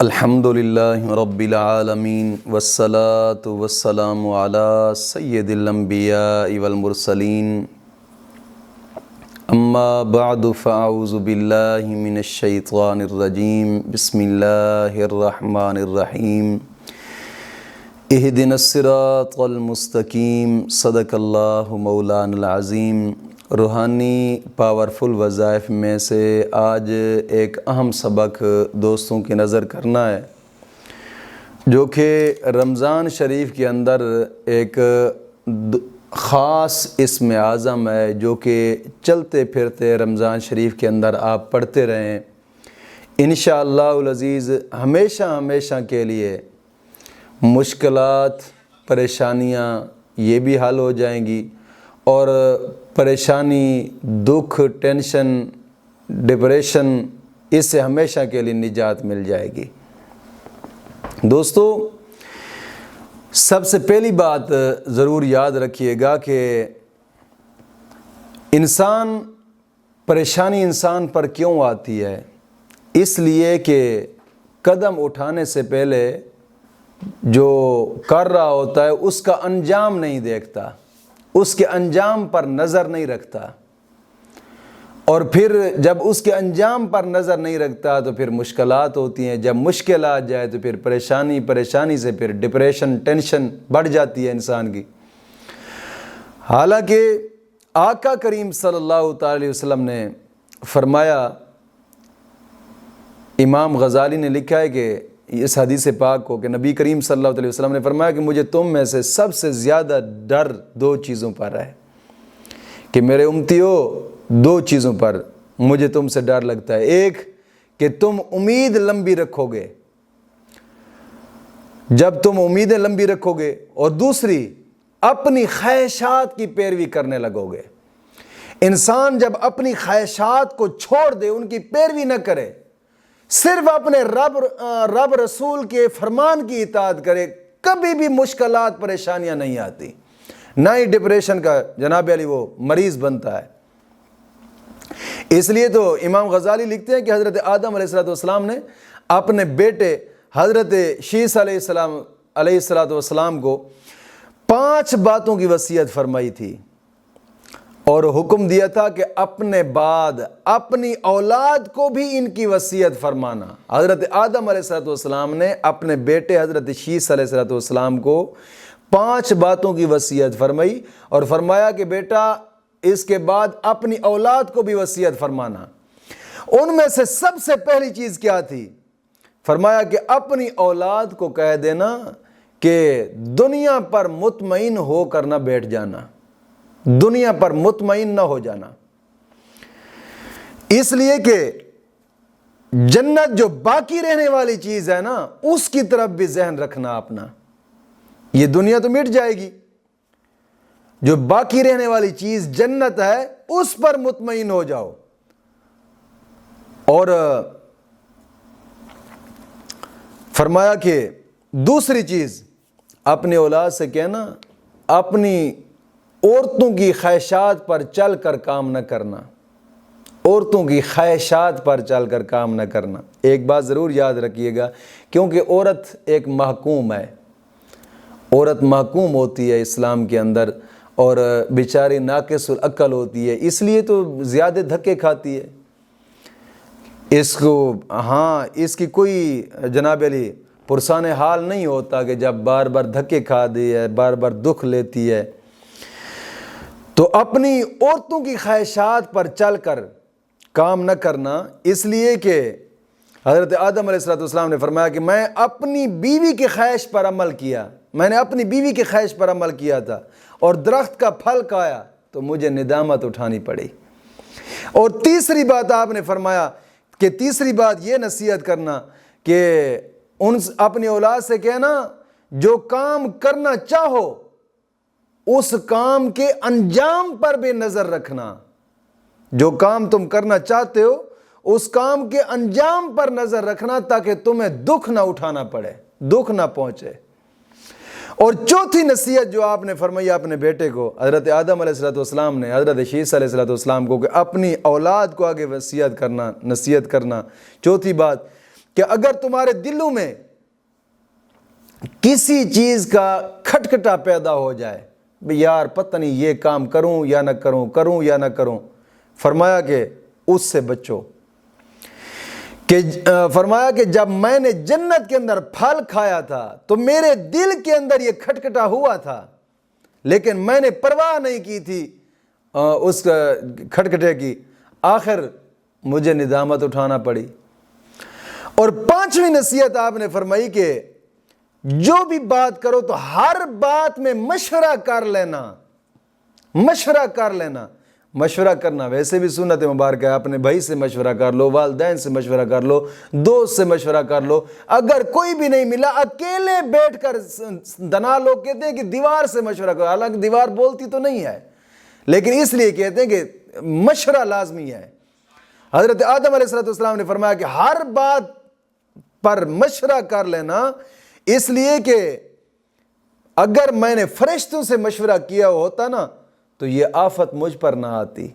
अल्हम्दुलिल्लाहि रब्बिल आलमीन वस्सलातु वस्सलामु अला सय्यदिल अंबियाइ वल मुरसलीन अम्मा बअदु फ़अऊज़ु बिल्लाहि मिनश शैतानिर रजीम बिस्मिल्लाहिर रहमानिर रहीम इहदिनस सिरातल मुस्तकीम सदकल्लाहु मौलाना अज़ीम रूहानी पावरफुल वज़ाइफ में से आज एक अहम सबक दोस्तों की नज़र करना है, जो कि रमज़ान शरीफ के अंदर एक ख़ास इसम आज़म है, जो कि चलते फिरते रमज़ान शरीफ के अंदर आप पढ़ते रहें। इन अज़ीज़, हमेशा हमेशा के लिए मुश्किलात, परेशानियाँ, ये भी हल हो जाएँगी। और परेशानी, दुख टेंशन डिप्रेशन इससे हमेशा के लिए निजात मिल जाएगी। दोस्तों, सबसे पहली बात ज़रूर याद रखिएगा कि इंसान, परेशानी इंसान पर क्यों आती है? इसलिए कि कदम उठाने से पहले जो कर रहा होता है, उसका अंजाम नहीं देखता। उसके अंजाम पर नज़र नहीं रखता। और फिर जब उसके अंजाम पर नज़र नहीं रखता तो फिर मुश्किलात होती हैं। जब मुश्किल आ जाए तो फिर परेशानी परेशानी से फिर डिप्रेशन टेंशन बढ़ जाती है इंसान की। हालाँकि आका करीम सल्लल्लाहु अलैहि वसल्लम ने फरमाया, इमाम गज़ाली ने लिखा है कि इस हदीस पाक को कि नबी करीम सल्लल्लाहु अलैहि वसल्लम ने फरमाया कि मुझे तुम में से सबसे ज़्यादा डर दो चीज़ों पर है कि मेरे उम्तियों दो चीज़ों पर मुझे तुमसे डर लगता है। एक, कि तुम उम्मीद लंबी रखोगे। जब तुम उम्मीदें लंबी रखोगे और दूसरी, अपनी ख्वाहिशात की पैरवी करने लगोगे। इंसान जब अपनी ख्वाहिशात को छोड़ दे, उनकी पैरवी न करे सिर्फ़ अपने रब रब रसूल के फरमान की इताद करे, कभी भी मुश्किल परेशानियाँ नहीं आती। ना ही डिप्रेशन का, जनाब अली, वो मरीज़ बनता है। इसलिए तो इमाम गजाली लिखते हैं कि हज़रत आदम सलाम ने अपने बेटे हज़रत शीस सलाम को पाँच बातों की वसीयत फरमाई थी। और हुक्म दिया था कि अपने बाद अपनी औलाद को भी इनकी वसीयत फरमाना। हज़रत आदम सलाम ने अपने बेटे हज़रत शीस सलाम को पाँच बातों की वसीयत फरमाई और फरमाया कि बेटा, इसके बाद अपनी औलाद को भी वसीयत फरमाना। उनमें से सबसे पहली चीज़ क्या थी? फरमाया कि अपनी औलाद को कह देना कि दुनिया पर मुतमिन होकर ना बैठ जाना। दुनिया पर मुतमिन ना हो जाना। इसलिए कि जन्नत जो बाकी रहने वाली चीज़ है ना, उसकी तरफ़ भी जहन रखना अपना। ये दुनिया तो मिट जाएगी। जो बाकी रहने वाली चीज़ जन्नत है, उस पर मुतमिन हो जाओ। और फरमाया कि दूसरी चीज़ अपने औलाद से कहना, अपनी औरतों की ख्वाहिशात पर चल कर काम न करना। औरतों की ख्वाहिशात पर चल कर काम न करना। एक बात ज़रूर याद रखिएगा, क्योंकि औरत एक महकूम है। औरत महकूम होती है इस्लाम के अंदर, और बेचारी नाकसुल अक्ल होती है, इसलिए तो ज़्यादा धक्के खाती है। इसको हाँ इसकी कोई जनाब अली पुरसान हाल नहीं होता कि जब बार बार धक्के खा दी है, बार बार दुख लेती है। तो अपनी औरतों की ख्वाहिशात पर चल कर काम न करना इसलिए कि हज़रत आदम सलाम ने फरमाया कि मैं अपनी बीवी की ख्वाहिश पर अमल किया, मैंने अपनी बीवी की ख्वाहिश पर अमल किया था और दरख्त का फल खाया तो मुझे निदामत उठानी पड़ी। और तीसरी बात आपने फरमाया कि तीसरी बात यह नसीहत करना कि उन अपनी औलाद से कहना, जो काम करना चाहो उस काम के अंजाम पर भी नज़र रखना। जो काम तुम करना चाहते हो, उस काम के अंजाम पर नज़र रखना ताकि तुम्हें दुख ना उठाना पड़े, दुख ना पहुँचे। और चौथी नसीहत जो आपने फरमाई अपने बेटे को, हज़रत आदम सलाम ने, हज़रत शीस सलाम को कि अपनी औलाद को आगे वसीयत करना, नसीहत करना। चौथी बात कि अगर तुम्हारे दिलों में किसी चीज़ का खटखटा पैदा हो जाए यार, पता नहीं ये काम करूँ या ना करूँ करूँ या ना करूँ। फरमाया कि उससे बचो। कि फरमाया कि जब मैंने जन्नत के अंदर फल खाया था तो मेरे दिल के अंदर ये खटखटा हुआ था। लेकिन मैंने परवाह नहीं की थी उस खटखटे की। आखिर मुझे निदामत उठाना पड़ी। और पांचवी नसीहत आपने फरमाई कि जो भी बात करो तो हर बात में मशवरा कर लेना। मशवरा कर लेना। मशवरा करना, वैसे भी सुनत मुबारक है, अपने भाई से मशवरा कर लो, वालदेन से मशवरा कर लो, दोस्त से मशवरा कर लो। अगर कोई भी नहीं मिला, अकेले बैठकर दना लोग कहते हैं कि दीवार से मशवरा करो। हालाँकि दीवार बोलती तो नहीं है, लेकिन इसलिए कहते हैं कि मशवरा लाजमी है। हज़रत आदम अलैहिस्सलाम ने फरमाया कि हर बात पर मशवरा कर लेना इसलिए कि अगर मैंने फरिश्तों से मशवरा किया होता ना तो ये आफत मुझ पर ना आती।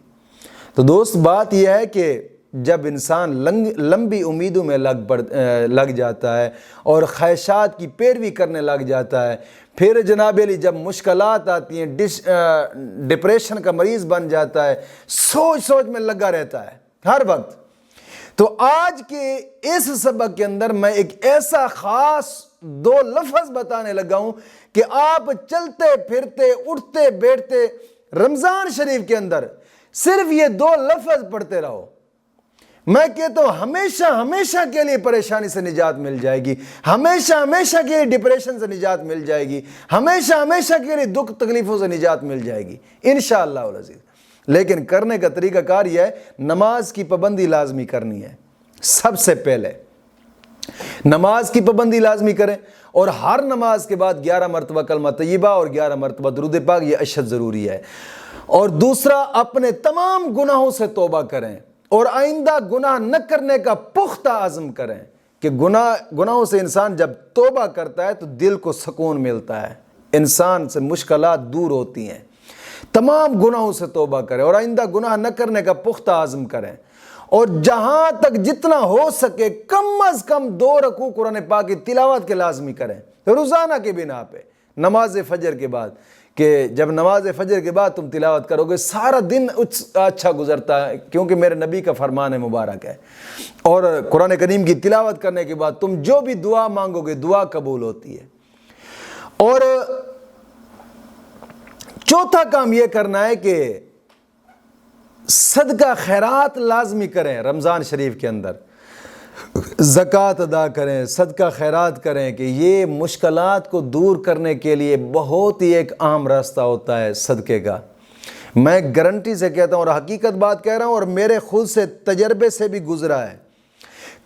तो दोस्त, बात यह है कि जब इंसान लंबी उम्मीदों में लग पड़ लग जाता है और ख्वाहिशात की पैरवी करने लग जाता है, फिर जनाब अली, जब मुश्किल आती हैं डिश डिप्रेशन का मरीज़ बन जाता है सोच सोच में लगा रहता है, हर वक्त। तो आज के इस सबक के अंदर मैं एक ऐसा ख़ास दो लफज बताने लगा हूँ कि आप चलते, फिरते, उठते, बैठते रमज़ान शरीफ के अंदर सिर्फ़ ये दो लफज पढ़ते रहो। मैं कहता हूँ, हमेशा हमेशा के लिए परेशानी से निजात मिल जाएगी। हमेशा हमेशा के लिए डिप्रेशन से निजात मिल जाएगी। हमेशा हमेशा के लिए दुख तकलीफों से निजात मिल जाएगी। इन शजीज लेकिन करने का तरीका कार यह है, नमाज़ की पाबंदी लाजमी करनी है, सबसे पहले। नमाज़ की पाबंदी लाजमी करें और हर नमाज़ के बाद ग्यारह मरतबा कलमा तयबा और ग्यारह मरतबा दरुद पाक, ये अशद ज़रूरी है। और दूसरा, अपने तमाम गुनाहों से तोबा करें और आइंदा गुनाह न करने का पुख्ता आज़म करें कि गुनाह, गुनाहों से इंसान जब तोबा करता है तो दिल को सुकून मिलता है। इंसान से मुश्किल दूर होती हैं। तमाम गुनाहों से तोबा करें और आइंदा गुनाह न करने का पुख्ता आज़म करें। और जहाँ तक जितना हो सके कम अज कम दो रकू कुरान पाक की तिलावत के लाजमी करें। रोज़ाना के बिना पे। नमाज़ फजर के बाद कि जब नमाज़ फजर के बाद तुम तिलावत करोगे, सारा दिन अच्छा गुजरता है, क्योंकि मेरे नबी का फरमान है मुबारक है। और कुरान करीम की तिलावत करने के बाद तुम जो भी दुआ मांगोगे, दुआ कबूल होती है। और चौथा काम यह करना है कि सदका खैरात लाजमी करें रमज़ान शरीफ के अंदर। ज़क़़त अदा करें, सदका खैरात करें कि ये मुश्किल को दूर करने के लिए बहुत ही एक आम रास्ता होता है सदक़े का। मैं गारंटी से कहता हूँ और हकीकत बात कह रहा हूँ और मेरे खुद से तजर्बे से भी गुज़रा है।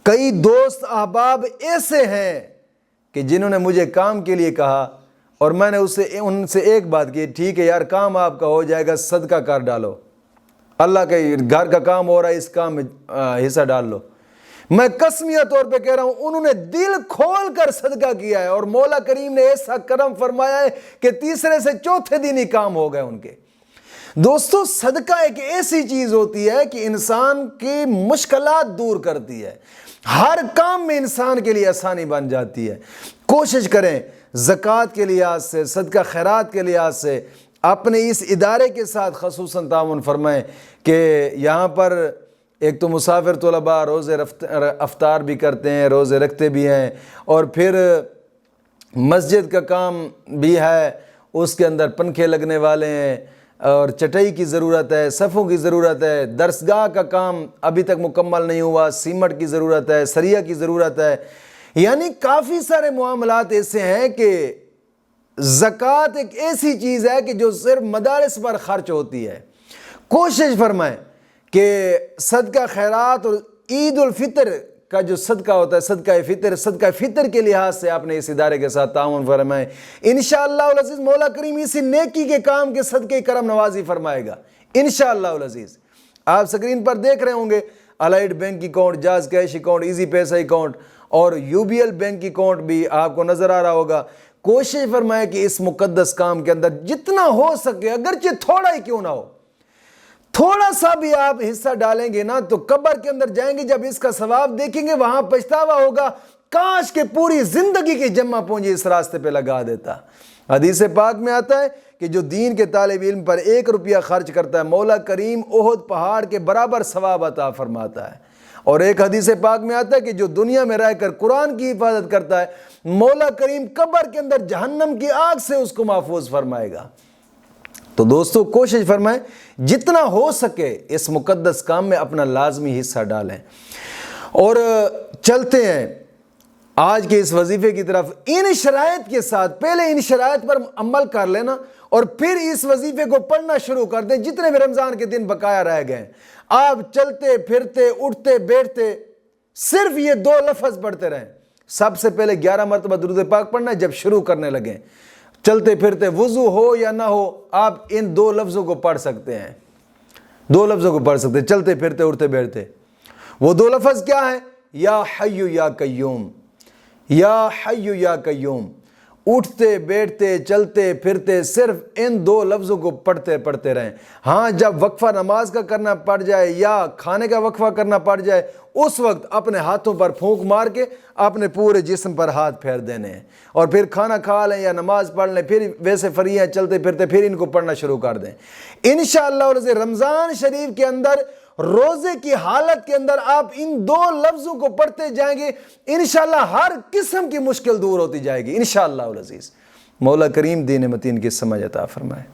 कई दोस्त अहबाब ऐसे हैं कि जिन्होंने मुझे काम के लिए कहा और मैंने उससे उनसे एक बात की, ठीक है यार, काम आपका हो जाएगा, सदका कर डालो। अल्लाह के घर का काम हो रहा है, इस काम में हिस्सा डाल लो। मैं कसमिया तौर पे कह रहा हूँ, उन्होंने दिल खोल कर सदका किया है और मौला करीम ने ऐसा करम फरमाया है कि तीसरे से चौथे दिन ही काम हो गए उनके। दोस्तों, सदका एक ऐसी चीज़ होती है कि इंसान की मुश्किल दूर करती है। हर काम में इंसान के लिए आसानी बन जाती है। कोशिश करें, जक़ात के लिहाज से, सदका खैरात के लिहाज से अपने इस इदारे के साथ खसूस ताउन फरमाएँ कि यहाँ पर एक तो मुसाफिर तलबा रोज़े अफ्तार भी करते हैं, रोज़े रखते भी हैं और फिर मस्जिद का काम भी है, उसके अंदर पंखे लगने वाले हैं और चटई की ज़रूरत है, सफ़ों की ज़रूरत है, दरसगाह का काम अभी तक मुकम्मल नहीं हुआ, सीमट की ज़रूरत है, सरिया की ज़रूरत है। यानी काफ़ी सारे मामलात ऐसे हैं कि ज़क़़त एक ऐसी चीज़ है कि जो सिर्फ़ मदारस पर ख़र्च होती है। कोशिश फरमाएँ कि सदका खैरात और ईद फितर का जो सदका होता है, सदका फ़ितर सदका फ़ितर के लिहाज से आपने इस इदारे के साथ ताउन फरमाए। इन अज़ीज़, मौला करीम इसी नेकी के काम के सदके करम नवाजी फरमाएगा। इन अज़ीज़, आप स्क्रीन पर देख रहे होंगे, Allied bank account, Jazz cash account easy पैसा अकाउंट और यूबीएल बैंक अकाउंट भी आपको नज़र आ रहा होगा। कोशिश फरमाए कि इस मुकद्दस काम के अंदर जितना हो सके, अगरचे थोड़ा ही क्यों ना हो। थोड़ा सा भी आप हिस्सा डालेंगे ना तो कब्र के अंदर जाएँगे, जब इसका सवाब देखेंगे, वहाँ पछतावा होगा। काश के पूरी ज़िंदगी की जमा पूंजी इस रास्ते पे लगा देता। हदीस पाक में आता है कि जो दीन के तालब इल्म पर एक रुपया खर्च करता है, मौला करीम ओहद पहाड़ के बराबर सवाब अता फरमाता है। और एक हदीस पाक में आता है कि जो दुनिया में रहकर कुरान की हिफाजत करता है, मौला करीम कब्र के अंदर जहन्नम की आग से उसको महफूज फरमाएगा। तो दोस्तों, कोशिश फरमाएँ, जितना हो सके इस मुकद्दस काम में अपना लाजमी हिस्सा डालें। और चलते हैं। आज के इस वजीफे की तरफ़ इन शराइत के साथ पहले इन शराइत पर अमल कर लेना और फिर इस वजीफे को पढ़ना शुरू कर दें, जितने भी रमज़ान के दिन बकाया रह गए आप चलते, फिरते, उठते, बैठते, सिर्फ़ ये दो लफज पढ़ते रहें। सबसे पहले ग्यारह मरतबा दुरुद पाक पढ़ना, जब शुरू करने लगे। चलते, फिरते, वज़ू हो या ना हो, आप इन दो लफ्ज़ों को पढ़ सकते हैं। दो लफ्ज़ों को पढ़ सकते हैं। चलते, फिरते, उठते, बैठते। वो दो लफ्ज़ क्या है? या हय्यु या कयूम या हय्यु या कयूम उठते, बैठते, चलते, फिरते, सिर्फ़ इन दो लफ्ज़ों को पढ़ते पढ़ते रहें। हाँ जब वक्फा नमाज़ का करना पड़ जाए या खाने का वक्फा करना पड़ जाए, उस वक्त अपने हाथों पर फूंक मार के अपने पूरे जिस्म पर हाथ फेर देने। और फिर खाना खा लें या नमाज़ पढ़ लें, फिर वैसे फरियाँ चलते फिरते फिर इनको पढ़ना शुरू कर दें। इन रमज़ान शरीफ के अंदर रोज़े की हालत के अंदर आप इन दो लफ्जों को पढ़ते जाएँगे इनशाला हर किस्म की मुश्किल दूर होती जाएगी इनशालाजीज मौला करीम दीन मतीन की समझ अता फरमाए।